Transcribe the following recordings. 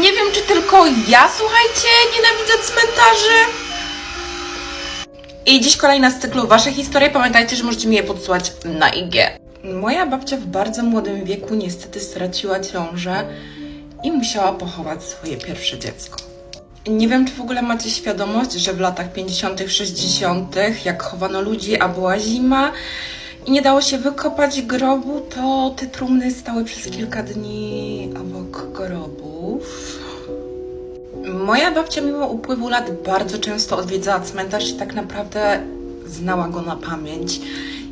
Nie wiem, czy tylko ja, słuchajcie, nienawidzę cmentarzy. I dziś kolejna z cyklu Wasze historie. Pamiętajcie, że możecie mi je podsyłać na IG. Moja babcia w bardzo młodym wieku niestety straciła ciążę i musiała pochować swoje pierwsze dziecko. Nie wiem, czy w ogóle macie świadomość, że w latach 50., 60., jak chowano ludzi, a była zima i nie dało się wykopać grobu, to te trumny stały przez kilka dni obok grobów. Moja babcia, mimo upływu lat, bardzo często odwiedzała cmentarz i tak naprawdę znała go na pamięć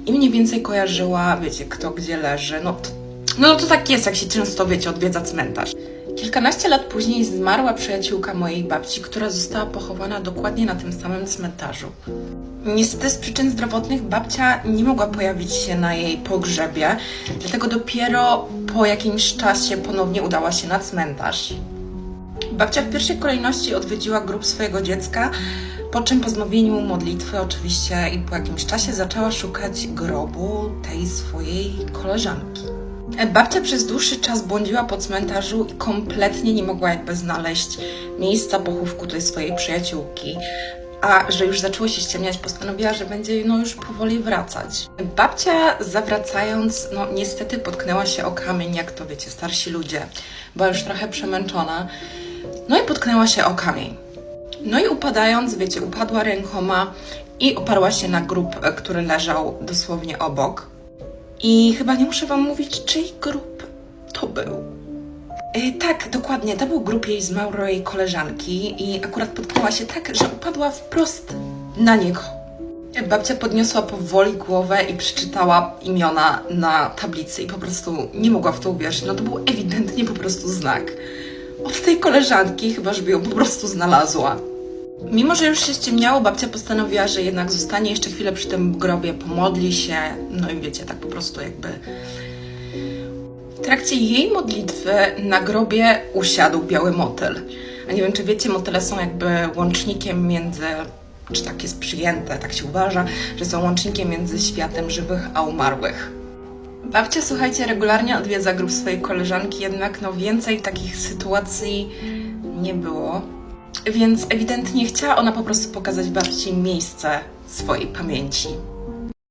i mniej więcej kojarzyła, wiecie, kto gdzie leży. No to, no to tak jest, jak się często, wiecie, odwiedza cmentarz. Kilkanaście lat później zmarła przyjaciółka mojej babci, która została pochowana dokładnie na tym samym cmentarzu. Niestety z przyczyn zdrowotnych babcia nie mogła pojawić się na jej pogrzebie, dlatego dopiero po jakimś czasie ponownie udała się na cmentarz. Babcia w pierwszej kolejności odwiedziła grób swojego dziecka, po czym po znowieniu modlitwy oczywiście i po jakimś czasie zaczęła szukać grobu tej swojej koleżanki. Babcia przez dłuższy czas błądziła po cmentarzu i kompletnie nie mogła jakby znaleźć miejsca pochówku tej swojej przyjaciółki. A że już zaczęło się ściemniać, postanowiła, że będzie no już powoli wracać. Babcia zawracając, no niestety potknęła się o kamień, jak to wiecie, starsi ludzie. Była już trochę przemęczona. No i potknęła się o kamień. No i upadając, wiecie, upadła rękoma i oparła się na grób, e, który leżał dosłownie obok. I chyba nie muszę wam mówić, czyj grób to był. E, tak, dokładnie, to był grób jej zmarłej koleżanki i akurat potknęła się tak, że upadła wprost na niego. Babcia podniosła powoli głowę i przeczytała imiona na tablicy i po prostu nie mogła w to uwierzyć. No to był ewidentnie po prostu znak. Od tej koleżanki, chyba żeby ją po prostu znalazła. Mimo, że już się ściemniało, babcia postanowiła, że jednak zostanie jeszcze chwilę przy tym grobie, pomodli się, no i wiecie, tak po prostu jakby. W trakcie jej modlitwy na grobie usiadł biały motyl. A nie wiem, czy wiecie, motyle są jakby łącznikiem między, czy tak jest przyjęte, tak się uważa, że są łącznikiem między światem żywych a umarłych. Babcia, słuchajcie, regularnie odwiedza grób swojej koleżanki, jednak no więcej takich sytuacji nie było. Więc ewidentnie chciała ona po prostu pokazać babci miejsce swojej pamięci.